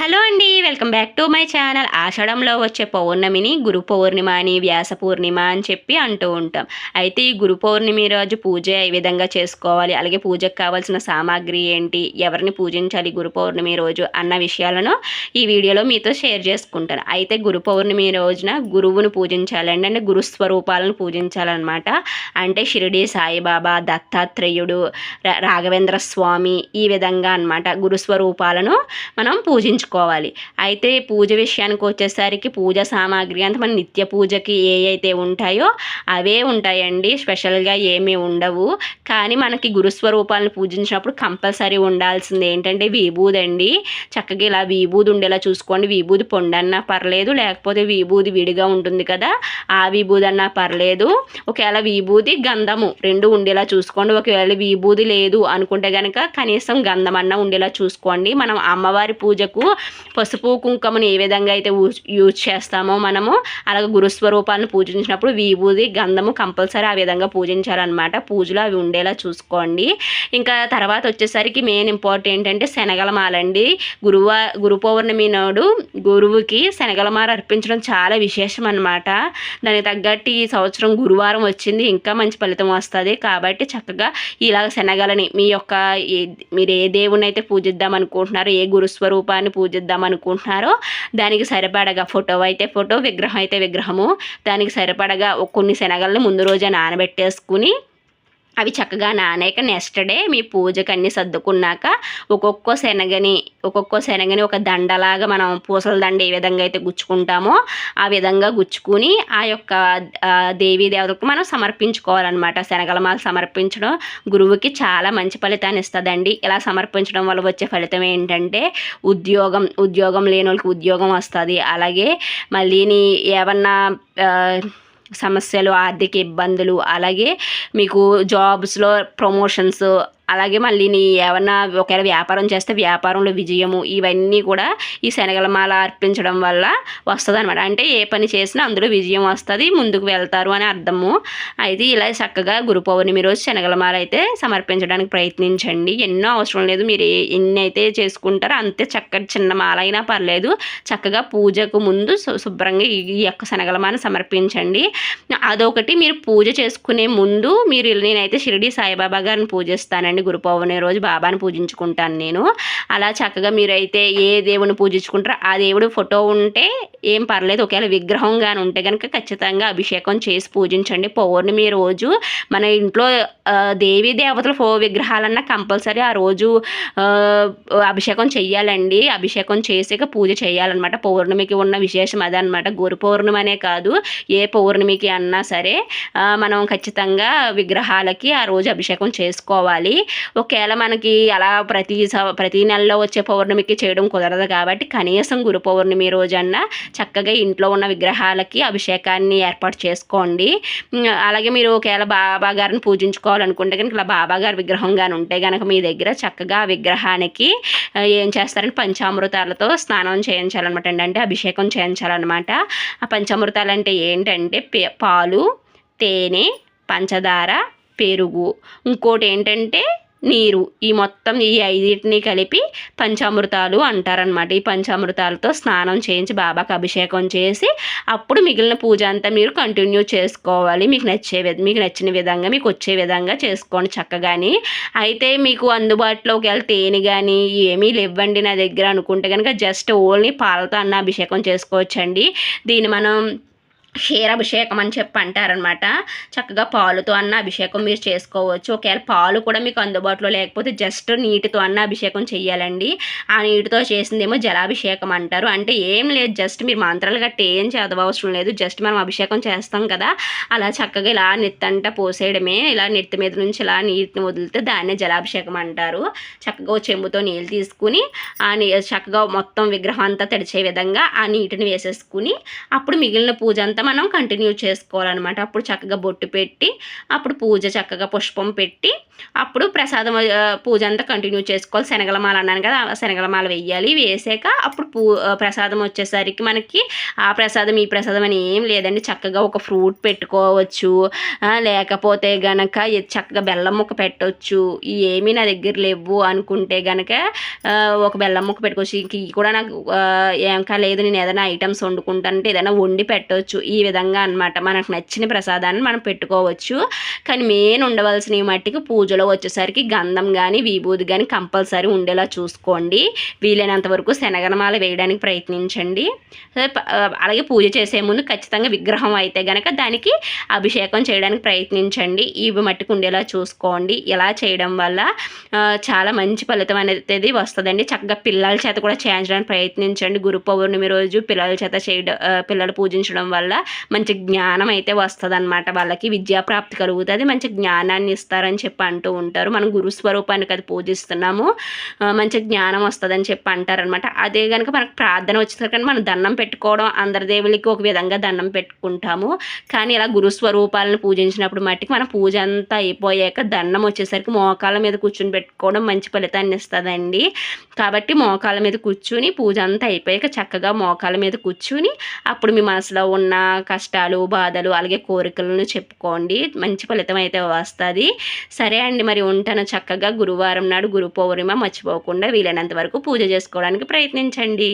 Hello అండి welcome back to my channel. ఆషాఢంలో వచ్చే పౌర్ణమిని గురు పౌర్ణిమ అని వ్యాస పూర్ణిమ అని చెప్పి అంటూ ఉంటాం. అయితే ఈ గురు పౌర్ణమి రోజు పూజ ఏ విధంగా చేసుకోవాలి? అలాగే పూజకు కావాల్సిన సామాగ్రి ఏంటి? ఎవరిని పూజించాలి గురు పౌర్ణమి రోజు అన్న విషయాలను ఈ వీడియోలో మీతో షేర్ చేసుకుంటాను. అయితే గురు పౌర్ణమి రోజున గురువును పూజించాలండి అంటే గురు స్వరూపాలను పూజించాలన్నమాట. అంటే షిరిడి సాయిబాబా దత్తాత్రేయుడు రా- రాఘవేంద్ర స్వామి ఈ విధంగా అన్నమాట గురు స్వరూపాలను మనం పూజించుకోవాలి. అయితే పూజ విషయానికి వచ్చేసరికి పూజ సామాగ్రి అంత మన నిత్య పూజకి ఏ అయితే ఉంటాయో అవే ఉంటాయండి. స్పెషల్గా ఏమీ ఉండవు. కానీ మనకి గురుస్వరూపాలను పూజించినప్పుడు కంపల్సరీ ఉండాల్సింది ఏంటంటే విభూది అండి చక్కగా ఇలా విభూది ఉండేలా చూసుకోండి. విభూది పొండన్నా పర్లేదు లేకపోతే విభూది విడిగా ఉంటుంది కదా ఆ విభూది అన్నా పర్లేదు. ఒకవేళ విభూది గంధము రెండు ఉండేలా చూసుకోండి. ఒకవేళ విభూది లేదు అనుకుంటే కనుక కనీసం గంధం అన్నా ఉండేలా చూసుకోండి. మనం అమ్మవారి పూజకు పసుపు కుంకుమను ఏ విధంగా అయితే యూజ్ చేస్తామో మనము అలాగే గురుస్వరూపాలను పూజించినప్పుడు విభూది గంధము కంపల్సరీ ఆ విధంగా పూజించాలన్నమాట పూజలు అవి ఉండేలా చూసుకోండి. ఇంకా తర్వాత వచ్చేసరికి మెయిన్ ఇంపార్టెంట్ ఏంటంటే శనగలమాలండి. గురువ గురు పౌర్ణమి నాడు గురువుకి శనగలమాల అర్పించడం చాలా విశేషం అనమాట దానికి తగ్గట్టు ఈ సంవత్సరం గురువారం వచ్చింది ఇంకా మంచి ఫలితం వస్తుంది. కాబట్టి చక్కగా ఇలాగ శనగలని మీ యొక్క ఏ- మీరు ఏ దేవుని అయితే పూజిద్దాం అనుకుంటున్నారో ఏ గురుస్వరూపాన్ని పూజిద్దాం అనుకుంటున్నారో దానికి సరిపడగా ఫోటో అయితే ఫోటో విగ్రహం అయితే విగ్రహము. దానికి సరిపడగా కొన్ని శనగలను ముందు రోజే నానబెట్టేసుకుని అవి చక్కగా నానాక నెక్స్ట్ డే మీ పూజకు అన్ని సర్దుకున్నాక ఒక్కొక్క శనగని ఒక్కొక్క శనగని ఒక దండలాగా మనం పూసల దండ ఏ విధంగా అయితే గుచ్చుకుంటామో ఆ విధంగా గుచ్చుకుని ఆ యొక్క దేవీ దేవతకు మనం సమర్పించుకోవాలన్నమాట. శనగల మాల సమర్పించడం గురువుకి చాలా మంచి ఫలితాన్ని ఇస్తుందండి. ఇలా సమర్పించడం వల్ల వచ్చే ఫలితం ఏంటంటే ఉద్యోగం ఉద్యోగం లేని వాళ్ళకి ఉద్యోగం వస్తుంది. అలాగే మళ్ళీ ఏమన్నా సమస్యలు ఆర్థిక ఇబ్బందులు అలాగే మీకు జాబ్స్లో ప్రమోషన్స్ అలాగే మళ్ళీ నీ ఏమన్నా ఒకవేళ వ్యాపారం చేస్తే వ్యాపారంలో విజయము ఇవన్నీ కూడా ఈ శనగలమాల అర్పించడం వల్ల వస్తుంది అనమాట అంటే ఏ పని చేసినా అందులో విజయం వస్తుంది ముందుకు వెళ్తారు అని అర్థము. అయితే ఇలా చక్కగా గురు పౌర్ణమి రోజు శనగలమాల అయితే సమర్పించడానికి ప్రయత్నించండి. ఎన్నో అవసరం లేదు. మీరు ఎన్ని అయితే చేసుకుంటారో అంతే చక్కటి చిన్న మాల అయినా పర్లేదు. చక్కగా పూజకు ముందు శుభ్రంగా ఈ ఈ యొక్క శనగలమాల సమర్పించండి. అదొకటి మీరు పూజ చేసుకునే ముందు మీరు నేనైతే షిరిడి సాయిబాబా గారిని పూజిస్తానండి. గురు పౌర్ణమి రోజు బాబాని పూజించుకుంటాను నేను. అలా చక్కగా మీరైతే ఏ దేవుని పూజించుకుంటారో ఆ దేవుడు ఫోటో ఉంటే ఏం పర్లేదు ఒకవేళ విగ్రహం కానీ ఉంటే కనుక ఖచ్చితంగా అభిషేకం చేసి పూజించండి. పౌర్ణమి రోజు మన ఇంట్లో దేవీ దేవతల ఫో విగ్రహాలన్నా కంపల్సరీ ఆ రోజు అభిషేకం చెయ్యాలండి. అభిషేకం చేసాక పూజ చేయాలన్నమాట పౌర్ణమికి ఉన్న విశేషం అదనమాట గురు పౌర్ణమి అనే కాదు ఏ పౌర్ణమికి అన్నా సరే మనం ఖచ్చితంగా విగ్రహాలకి ఆ రోజు అభిషేకం చేసుకోవాలి. ఒకవేళ మనకి అలా ప్రతి స- ప్రతి నెలలో వచ్చే పౌర్ణమికి చేయడం కుదరదు కాబట్టి కనీసం గురు పౌర్ణమి రోజన్న చక్కగా ఇంట్లో ఉన్న విగ్రహాలకి అభిషేకాన్ని ఏర్పాటు చేసుకోండి. అలాగే మీరు ఒకవేళ బాబా గారిని పూజించుకోవాలనుకుంటే కనుక ఇలా బాబా గారి విగ్రహం కానీ ఉంటే కనుక మీ దగ్గర చక్కగా విగ్రహానికి ఏం చేస్తారంటే పంచామృతాలతో స్నానం చేయించాలన్నమాట అండి. అంటే అభిషేకం చేయించాలన్నమాట. ఆ పంచామృతాలు అంటే ఏంటంటే పే- పాలు తేనె పంచదార పెరుగు. ఇంకోటి ఏంటంటే నీరు. ఈ మొత్తం ఈ ఐదింటిని కలిపి పంచామృతాలు అంటారనమాట ఈ పంచామృతాలతో స్నానం చేయించి బాబాకి అభిషేకం చేసి అప్పుడు మిగిలిన పూజ అంతా మీరు కంటిన్యూ చేసుకోవాలి. మీకు నచ్చే విధ మీకు నచ్చిన విధంగా మీకు వచ్చే విధంగా చేసుకోండి చక్కగాని అయితే మీకు అందుబాటులో ఒకవేళ తేనె కానీ ఏమీ లేవండి నా దగ్గర అనుకుంటే కనుక జస్ట్ ఓన్లీ పాలతో అన్న అభిషేకం చేసుకోవచ్చండి. దీన్ని మనం క్షీరాభిషేకం అని చెప్పి అంటారనమాట చక్కగా పాలుతో అన్న అభిషేకం మీరు చేసుకోవచ్చు. ఒకవేళ పాలు కూడా మీకు అందుబాటులో లేకపోతే జస్ట్ నీటితో అన్న అభిషేకం చెయ్యాలండి. ఆ నీటితో చేసిందేమో జలాభిషేకం అంటారు. అంటే ఏం లేదు జస్ట్ మీరు మంత్రాలు గట్టి ఏం చదవవసరం లేదు. జస్ట్ మనం అభిషేకం చేస్తాం కదా. అలా చక్కగా ఇలా నెత్తంట పోసేయడమే ఇలా నెత్తి మీద నుంచి ఇలా నీటిని వదిలితే దాన్నే జలాభిషేకం అంటారు. చక్కగా చెంబుతో నీళ్ళు తీసుకుని ఆ చక్కగా మొత్తం విగ్రహం అంతా తడిచే విధంగా ఆ నీటిని వేసేసుకుని అప్పుడు మిగిలిన పూజ అంతా మనం కంటిన్యూ చేసుకోవాలన్నమాట. అప్పుడు చక్కగా బొట్టు పెట్టి అప్పుడు పూజ చక్కగా పుష్పం పెట్టి అప్పుడు ప్రసాదం పూజ అంతా కంటిన్యూ చేసుకోవాలి. శనగలమాల అన్నాను కదా ఆ శనగలమాల వేయాలి. వేసాక అప్పుడు పూ ప్రసాదం వచ్చేసరికి మనకి ఆ ప్రసాదం ఈ ప్రసాదం అని ఏం లేదండి. చక్కగా ఒక ఫ్రూట్ పెట్టుకోవచ్చు. లేకపోతే గనక చక్కగా బెల్లం ముక్క పెట్టవచ్చు ఏమీ నా దగ్గర లేవు అనుకుంటే గనక ఒక బెల్లం ముక్క పెట్టుకోవచ్చు. ఇంక కూడా నాకు ఆ, ఏం నేను ఏదైనా ఐటమ్స్ వండుకుంటానంటే ఏదైనా వండి పెట్టవచ్చు ఈ ఈ విధంగా అన్నమాట. మనకు నచ్చిన ప్రసాదాన్ని మనం పెట్టుకోవచ్చు. కానీ మెయిన్ ఉండవలసినవి మట్టికి పూజలో వచ్చేసరికి గంధం కానీ విభూది కానీ కంపల్సరీ ఉండేలా చూసుకోండి. వీలైనంత వరకు శనగనమాల వేయడానికి ప్రయత్నించండి. అలాగే పూజ చేసే ముందు ఖచ్చితంగా విగ్రహం అయితే గనక దానికి అభిషేకం చేయడానికి ప్రయత్నించండి. ఇవి మట్టుకు ఉండేలా చూసుకోండి. ఇలా చేయడం వల్ల చాలా మంచి ఫలితం అనేది వస్తుందండి. చక్కగా పిల్లల చేత కూడా చేయించడానికి ప్రయత్నించండి. గురు పౌర్ణమి రోజు పిల్లల చేత చేయడం పిల్లలు పూజించడం వల్ల మంచి జ్ఞానం అయితే వస్తుంది అనమాట వాళ్ళకి విద్యా ప్రాప్తి కలుగుతుంది మంచి జ్ఞానాన్ని ఇస్తారని చెప్పి అంటూ ఉంటారు. మనం గురు స్వరూపాన్ని పూజిస్తున్నాము మంచి జ్ఞానం వస్తుందని చెప్పి అంటారనమాట అదే కనుక మనకు ప్రార్థన వచ్చేసరికి మనం దండం పెట్టుకోవడం అందరి దేవుళ్ళకి ఒక విధంగా దండం పెట్టుకుంటాము. కానీ ఇలా గురు స్వరూపాలను పూజించినప్పుడు మట్టికి మన పూజ అంతా అయిపోయాక దండం వచ్చేసరికి మోకాళ్ళ మీద కూర్చుని పెట్టుకోవడం మంచి ఫలితాన్ని ఇస్తుందండి. కాబట్టి మోకాళ్ళ మీద కూర్చుని పూజ అంతా అయిపోయాక చక్కగా మోకాళ్ళ మీద కూర్చుని అప్పుడు మీ మనసులో ఉన్న కష్టాలు బాధలు అలాగే కోరికలను చెప్పుకోండి. మంచి ఫలితం అయితే వస్తుంది. సరే అండి మరి ఉంటాను చక్కగా గురువారం నాడు గురు పౌర్ణిమ మర్చిపోకుండా వీలైనంత వరకు పూజ చేసుకోవడానికి ప్రయత్నించండి.